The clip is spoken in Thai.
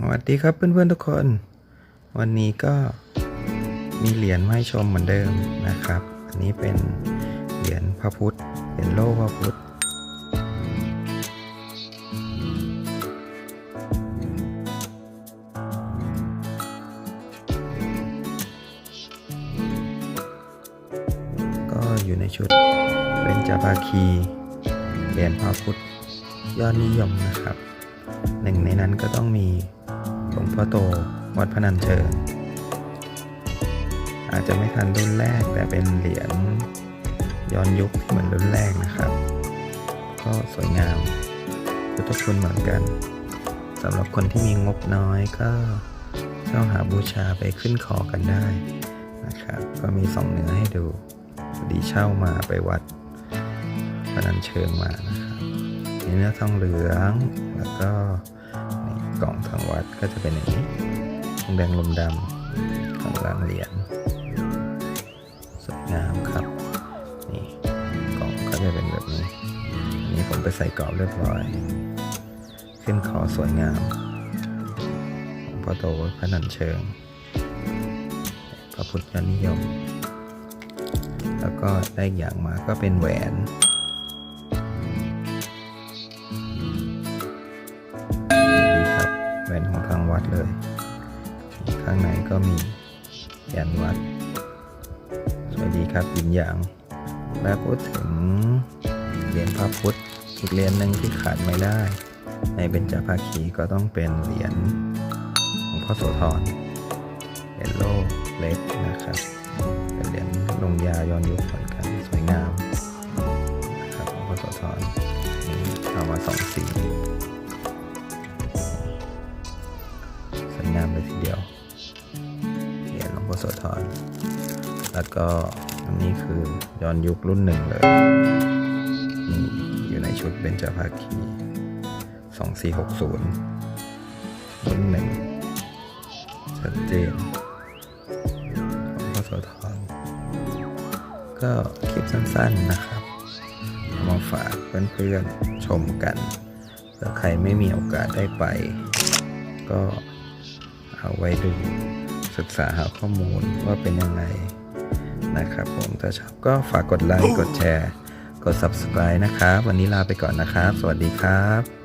สวัสดีครับเพื่อนๆทุกคน วันนี้ก็มีเหรียญมาให้ชมเหมือนเดิมนะครับ อันนี้เป็นเหรียญพระพุทธเป็นโล่พระพุทธก็อยู่ในชุดเป็นจาภาคีเหรียญพระพุทธยอดนิยมนะครับ หนึ่งในนั้นก็ต้องมี ลวงพ่อโต วัดพนัญเชิง อาจจะไม่ทันรุ่นแรกแต่เป็นเหรียญย้อนยุคที่เหมือนรุ่นแรกนะครับ ก็สวยงามพุทธคุณเหมือนกันสำหรับคนที่มีงบน้อยก็เช่าหาบูชาไปขึ้นคอกันได้นะครับ ก็มีสองเนื้อให้ดูดีเช่ามาไปวัดพนัญเชิงมานะครับมีเนื้อทองเหลืองแล้วก็ กล่องทางวัดก็จะเป็นอย่างนี้แดงลมดำของรางเหรียญสวยงามครับ นี่กล่องก็จะเป็นแบบนี้อันนี้ผมไปใส่กรอบเรียบร้อย ขึ้นคอสวยงามของพ่อโตพระนันเชิง พระพุทธยอดนิยม แล้วก็ได้อีกอย่างมาก็เป็นแหวน เลย ข้างในก็มียันวัด สวัสดีครับยินหยางและพูดถึงเหรียญพระพุทธอีกเหรียญหนึ่งที่ขาดไม่ได้ ในเบญจภาคีก็ต้องเป็นเหรียญของพ่อโสธรเหรียญโลเล็กนะครับเป็นเหรียญลงยาย้อนยุคเหมือนกันสวยงามนะครับของพ่อโสธรนี่เอามาสองสี เลยทีเดียวเหรียญหลวงพ่อโสธรแล้วก็อันนี้คือย้อนยุครุ่นหนึ่งเลยนี่อยู่ในชุดเบญจภาคี2460รุ่นหนึ่งชัดเจนหลวงพ่อโสธรก็คลิปสั้นๆนะครับมาฝากเพื่อนๆชมกันถ้าใครไม่มีโอกาสได้ไป ก็ เอาไว้ดูศึกษาหาข้อมูลว่าเป็นยังไงนะครับผมถ้าชอบก็ฝากกดไลค์กดแชร์ กด subscribe นะครับ วันนี้ลาไปก่อนนะครับ สวัสดีครับ